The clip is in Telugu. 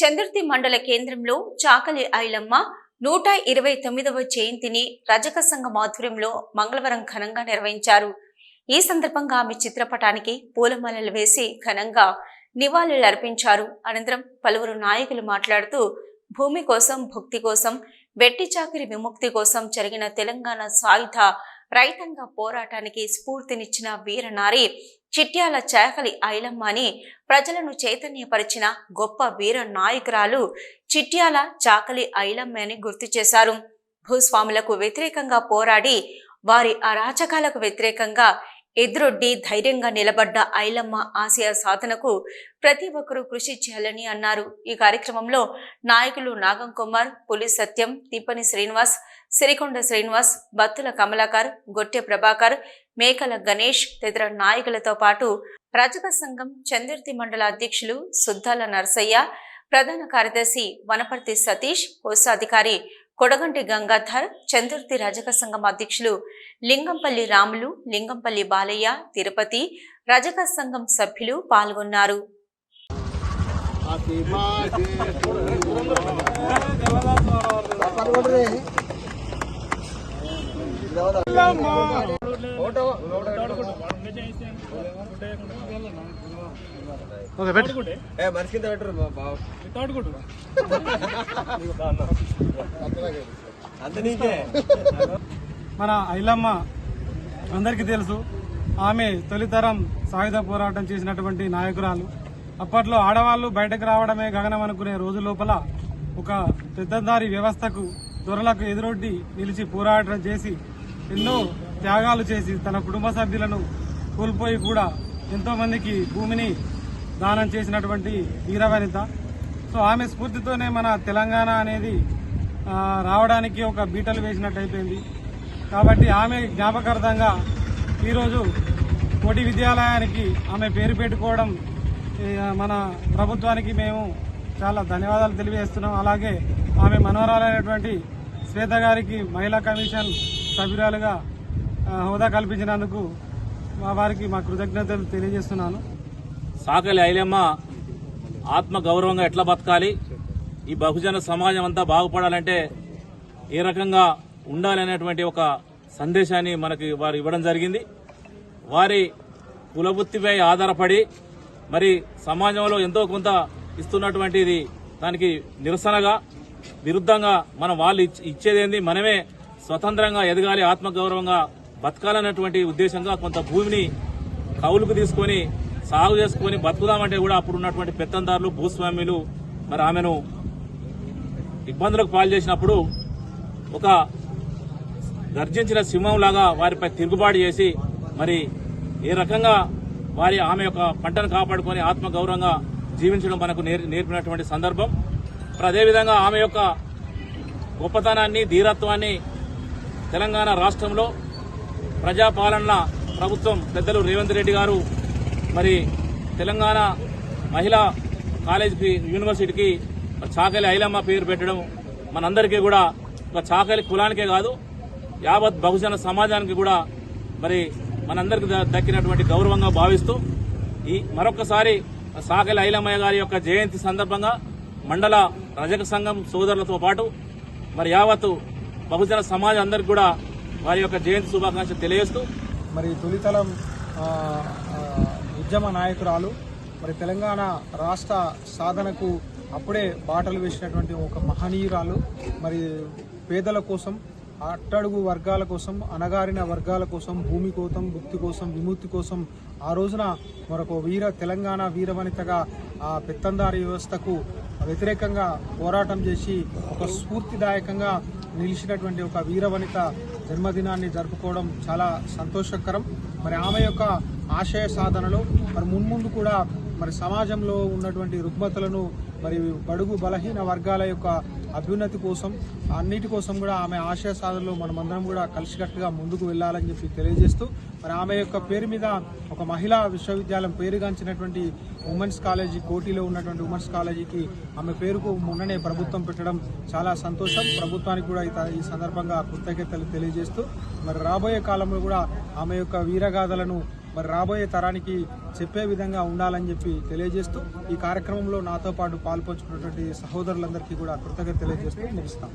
చంద్రతి మండల కేంద్రంలో చాకలి ఐలమ్మ నూట ఇరవై తొమ్మిదవ జయంతిని రజక సంఘం ఆధ్వర్యంలో మంగళవారం ఘనంగా నిర్వహించారు. ఈ సందర్భంగా ఆమె చిత్రపటానికి పూలమాలలు వేసి ఘనంగా నివాళులు అర్పించారు. అనంతరం పలువురు నాయకులు మాట్లాడుతూ భూమి కోసం భుక్తి కోసం వెట్టి చాకిరి విముక్తి కోసం జరిగిన తెలంగాణ సాయుధ రైతాంగ పోరాటానికి స్ఫూర్తినిచ్చిన వీరనారి చిట్యాల చాకలి ఐలమ్మ అని ప్రజలను చైతన్యపరిచిన గొప్ప వీర నాయకురాలు చిట్యాల చాకలి ఐలమ్మ అని గుర్తు చేశారు. భూస్వాములకు వ్యతిరేకంగా పోరాడి వారి అరాచకాలకు వ్యతిరేకంగా ఎదురొడ్డి ధైర్యంగా నిలబడ్డ ఐలమ్మ ఆశయ సాధనకు ప్రతి ఒక్కరూ కృషి చేయాలని అన్నారు. ఈ కార్యక్రమంలో నాయకులు నాగం కుమార్ పులి సత్యం తిప్పని శ్రీనివాస్ సిరికొండ శ్రీనివాస్ బత్తుల కమలాకర్ గొట్టె ప్రభాకర్ మేకల గణేష్ తదితర నాయకులతో పాటు రజక సంఘం చందుర్తి మండల అధ్యక్షులు సుద్దాల నరసయ్య ప్రధాన కార్యదర్శి వనపర్తి సతీష్ కోశాధికారి కొడగంటి గంగాధర్ చంద్రుర్తి రజక సంఘం అధ్యక్షులు లింగంపల్లి రాములు లింగంపల్లి బాలయ్య తిరుపతి రజక సంఘం సభ్యులు పాల్గొన్నారు. మనిషి కింద పెట్టరు మన ఐలమ్మ అందరికీ తెలుసు ఆమె తొలితరం సాయుధ పోరాటం చేసినటువంటి నాయకురాలు. అప్పట్లో ఆడవాళ్ళు బయటకు రావడమే గగనం అనుకునే రోజు లోపల ఒక పెద్దందారి వ్యవస్థకు దొరలకు ఎదురొడ్డి నిలిచి పోరాటం చేసి ఎన్నో త్యాగాలు చేసి తన కుటుంబ సభ్యులను కోల్పోయి కూడా ఎంతో మందికి భూమిని దానం చేసినటువంటి వీరవనిత సో ఆమె స్ఫూర్తితోనే మన తెలంగాణ అనేది రావడానికి ఒక బీటలు వేసినట్టు అయిపోయింది కాబట్టి ఆమె జ్ఞాపకార్థంగా ఈరోజు కోటి విద్యాలయానికి ఆమె పేరు పెట్టుకోవడం మన ప్రభుత్వానికి మేము చాలా ధన్యవాదాలు తెలియజేస్తున్నాం. అలాగే ఆమె మనవరాలైనటువంటి శ్వేత గారికి మహిళా కమిషన్ సభ్యురాలుగా హోదా కల్పించినందుకు మా వారికి మా కృతజ్ఞతలు తెలియజేస్తున్నాను. సాకలి ఐలమ్మ ఆత్మ గౌరవంగా ఎట్లా బతకాలి? ఈ బహుజన సమాజం అంతా బాగుపడాలంటే ఏ రకంగా ఉండాలి అనేటువంటి ఒక సందేశాన్ని మనకి వారు ఇవ్వడం జరిగింది. వారి కులవృత్తిపై ఆధారపడి మరి సమాజంలో ఎంతో కొంత ఇస్తున్నటువంటిది దానికి నిరసనగా విరుద్ధంగా మనం వాళ్ళు ఇచ్చేదేంది? మనమే స్వతంత్రంగా ఎదగాలి ఆత్మగౌరవంగా బతకాలన్నటువంటి ఉద్దేశంగా కొంత భూమిని కౌలుకు తీసుకొని సాగు చేసుకొని బతుకుదామంటే కూడా అప్పుడు ఉన్నటువంటి పెత్తందారులు భూస్వామ్యులు మరి ఆమెను ఇబ్బందులకు పాలు చేసినప్పుడు ఒక గర్జించిన సింహంలాగా వారిపై తిరుగుబాటు చేసి మరి ఏ రకంగా వారి ఆమె యొక్క పంటను కాపాడుకొని ఆత్మగౌరవంగా జీవించడం మనకు నేర్- నేర్పినటువంటి సందర్భం. మరి అదేవిధంగా ఆమె యొక్క గొప్పతనాన్ని ధీరత్వాన్ని తెలంగాణ రాష్ట్రంలో ప్రజాపాలన ప్రభుత్వం పెద్దలు రేవంత్ రెడ్డి గారు మరి తెలంగాణ మహిళా కాలేజీకి యూనివర్సిటీకి చాకలి ఐలమ్మ పేరు పెట్టడం మనందరికీ కూడా ఒక చాకలి కులానికే కాదు యావత్ బహుజన సమాజానికి కూడా మరి మనందరికి దక్కినటువంటి గౌరవంగా భావిస్తూ ఈ మరొకసారి సాకలి ఐలమ్మయ్య గారి యొక్క జయంతి సందర్భంగా మండల రజక సంఘం సోదరులతో పాటు మరి యావత్తు బహుజన సమాజం అందరికి కూడా వారి యొక్క జయంతి శుభాకాంక్షలు తెలియజేస్తూ మరి తొలితలం ఉద్యమ నాయకురాలు మరి తెలంగాణ రాష్ట్ర సాధనకు అప్పుడే బాటలు వేసినటువంటి ఒక మహనీయురాలు మరి పేదల కోసం అట్టడుగు వర్గాల కోసం అణగారిన వర్గాల కోసం భూమి కోసం భుక్తి కోసం విముక్తి కోసం ఆ రోజున మరొక వీర తెలంగాణ వీరవనితగా ఆ పెత్తందారి వ్యవస్థకు వ్యతిరేకంగా పోరాటం చేసి ఒక స్ఫూర్తిదాయకంగా నిలిచినటువంటి ఒక వీరవనిత జన్మదినాన్ని జరుపుకోవడం చాలా సంతోషకరం. మరి ఆమె యొక్క ఆశయ సాధనలో మరి మున్ముందు కూడా మరి సమాజంలో ఉన్నటువంటి రుగ్మతలను మరి బడుగు బలహీన వర్గాల యొక్క అభ్యున్నతి కోసం అన్నిటి కోసం కూడా ఆమె ఆశయ సాధనలో మనమందరం కూడా కలిసికట్టుగా ముందుకు వెళ్ళాలని చెప్పి తెలియజేస్తూ మరి ఆమె యొక్క పేరు మీద ఒక మహిళా విశ్వవిద్యాలయం పేరుగాంచినటువంటి ఉమెన్స్ కాలేజీ కోటిలో ఉన్నటువంటి ఉమెన్స్ కాలేజీకి ఆమె పేరుకు మొన్ననే ప్రభుత్వం పెట్టడం చాలా సంతోషం. ప్రభుత్వానికి కూడా ఈ ఈ సందర్భంగా కృతజ్ఞతలు తెలియజేస్తూ మరి రాబోయే కాలంలో కూడా ఆమె యొక్క వీరగాథలను మరి రాబోయే తరానికి చెప్పే విధంగా ఉండాలని చెప్పి తెలియజేస్తూ ఈ కార్యక్రమంలో నాతో పాటు పాల్పంచుకున్నటువంటి సహోదరులందరికీ కూడా కృతజ్ఞత తెలియజేస్తూ ముగిస్తాం.